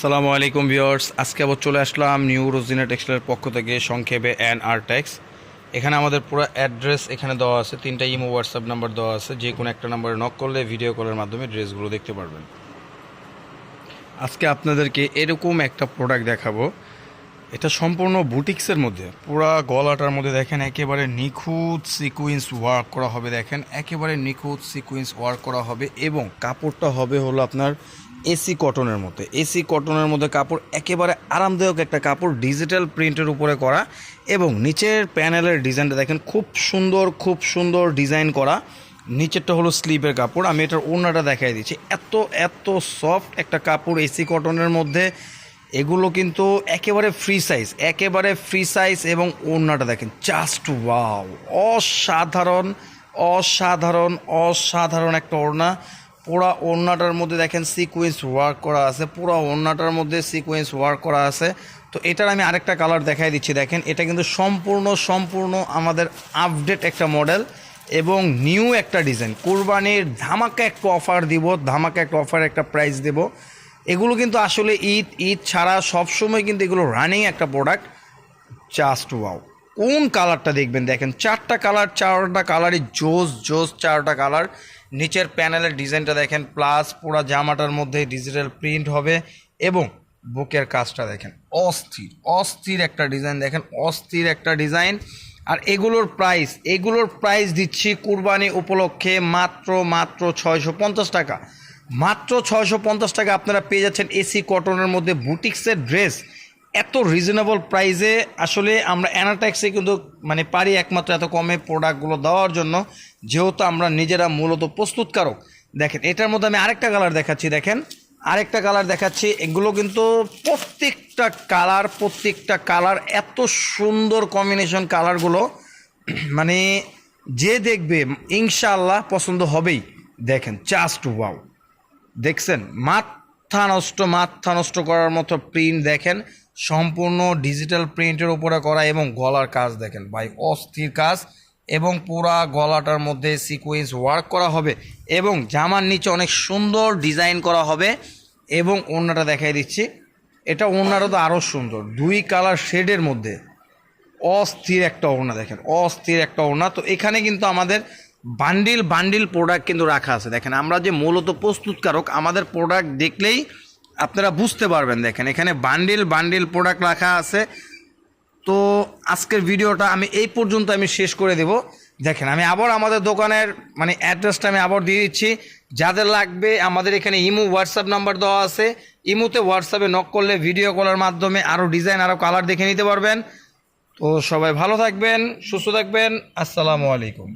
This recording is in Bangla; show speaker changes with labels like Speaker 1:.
Speaker 1: সালামু আলাইকুম ভিউয়ার্স। আজকে আবার চলে আসলাম নিউ রোজিনা টেক্সটাইলের পক্ষ থেকে সংক্ষেপে অ্যান আর ট্যাক্স এখানে আমাদের পুরো অ্যাড্রেস এখানে দেওয়া আছে, তিনটা ইমো, হোয়াটসঅ্যাপ নাম্বার দেওয়া আছে। যে কোনো একটা নাম্বারে নক করলে ভিডিও কলের মাধ্যমে ড্রেসগুলো দেখতে পারবেন। আজকে আপনাদেরকে এরকম একটা প্রোডাক্ট দেখাবো। এটা সম্পূর্ণ বুটিক্সের মধ্যে, পুরা গলাটার মধ্যে দেখেন, একেবারে নিখুঁত সিকুয়েন্স ওয়ার্ক করা হবে দেখেন, একেবারে নিখুঁত সিকুয়েন্স ওয়ার্ক করা হবে এবং কাপড়টা হবে হলো আপনার এসি কটনের মধ্যে। এসি কটনের মধ্যে কাপড় একেবারে আরামদায়ক একটা কাপড় ডিজিটাল প্রিন্টের উপরে করা এবং নিচের প্যানেলের ডিজাইনটা দেখেন খুব সুন্দর খুব সুন্দর ডিজাইন করা। নিচেরটা হলো স্লিপের কাপড়। আমি এটার ওড়নাটা দেখাই দিচ্ছি। এত এত সফট একটা কাপড় এসি কটনের মধ্যে। এগুলো কিন্তু একেবারে ফ্রি সাইজ একেবারে ফ্রি সাইজ এবং ওড়নাটা দেখেন জাস্ট ওয়াও অসাধারণ অসাধারণ অসাধারণ একটা ওড়না। পুরা ওড়নাটার মধ্যে দেখেন সিকোয়েন্স ওয়ার্ক করা আছে, পুরো ওড়নাটার মধ্যে সিকোয়েন্স ওয়ার্ক করা আছে। তো এটার আমি আরেকটা কালার দেখাই দিচ্ছি, দেখেন, এটা কিন্তু সম্পূর্ণ সম্পূর্ণ আমাদের আপডেট একটা মডেল এবং নিউ একটা ডিজাইন কোরবানির ধামাকা একটা অফার দিব, ধামাকা একটা অফার একটা প্রাইস দেব। এগুলো কিন্তু আসলে ঈদ ঈদ ছাড়া সবসময় কিন্তু এগুলো রানিং একটা প্রোডাক্ট জাস্ট ওয়াও কোন কালারটা দেখবেন, দেখেন, চারটা কালার চারটা কালারই জোস জোস চারটা কালার নিচের প্যানেলের ডিজাইনটা দেখেন প্লাস পুরো জামাটার মধ্যে ডিজিটাল প্রিন্ট হবে এবং বুকের কাজটা দেখেন, অস্থির অস্থির একটা ডিজাইন দেখেন, অস্থির একটা ডিজাইন আর এগুলোর প্রাইস এগুলোর প্রাইস দিচ্ছি কুরবানি উপলক্ষে মাত্র মাত্র ছয়শো পঞ্চাশ টাকা। মাত্র ছয়শো পঞ্চাশ টাকা আপনারা পেয়ে যাচ্ছেন এসি কটনের মধ্যে বুটিক্সের ড্রেস এত রিজনেবল প্রাইসে আসলে আমরা অ্যানাট্যাক্সে কিন্তু মানে পারি একমাত্র এত কমে প্রোডাক্টগুলো দেওয়ার জন্য। যেহেতু আমরা নিজেরা মূলত প্রস্তুতকারক। দেখেন, এটার মধ্যে আমি আরেকটা কালার দেখাচ্ছি, দেখেন। আরেকটা কালার দেখাচ্ছি, এগুলো কিন্তু প্রত্যেকটা কালার প্রত্যেকটা কালার এত সুন্দর কম্বিনেশন কালারগুলো মানে যে দেখবে, ইনশাআল্লাহ পছন্দ হবেই। দেখেন জাস্ট ওয়াও দেখছেন? মাথা নষ্ট মাথা নষ্ট করার মতো প্রিন্ট দেখেন। সম্পূর্ণ ডিজিটাল প্রিন্টের উপরে করা এবং গলার কাজ দেখেন ভাই, অস্থির কাজ এবং পুরা গলাটার মধ্যে সিকোয়েন্স ওয়ার্ক করা হবে এবং জামার নিচে অনেক সুন্দর ডিজাইন করা হবে এবং ওড়নাটা দেখাই দিচ্ছি। এটা ওড়নাটা তো আরও সুন্দর, দুই কালার শেডের মধ্যে অস্থির একটা ওড়না দেখেন, অস্থির একটা ওড়না। তো এখানে কিন্তু আমাদের বান্ডিল বান্ডিল প্রোডাক্ট কিন্তু রাখা আছে। দেখেন, আমরা যে মূলত প্রস্তুতকারক, আমাদের প্রোডাক্ট দেখলেই আপনারা বুঝতে পারবেন। দেখেন, এখানে বান্ডিল বান্ডিল প্রোডাক্ট রাখা আছে। তো আজকের ভিডিওটা আমি এই পর্যন্ত আমি শেষ করে দেব। দেখেন, আমি আবার আমাদের দোকানের মানে অ্যাড্রেসটা আমি আবার দিয়ে দিচ্ছি। যাদের লাগবে, আমাদের এখানে ইমো হোয়াটসঅ্যাপ নাম্বার দেওয়া আছে। ইমোতে হোয়াটসঅ্যাপে নক করলে ভিডিও কলের মাধ্যমে আরও ডিজাইন আরও কালার দেখে নিতে পারবেন। তো সবাই ভালো থাকবেন, সুস্থ থাকবেন। আসসালামু আলাইকুম।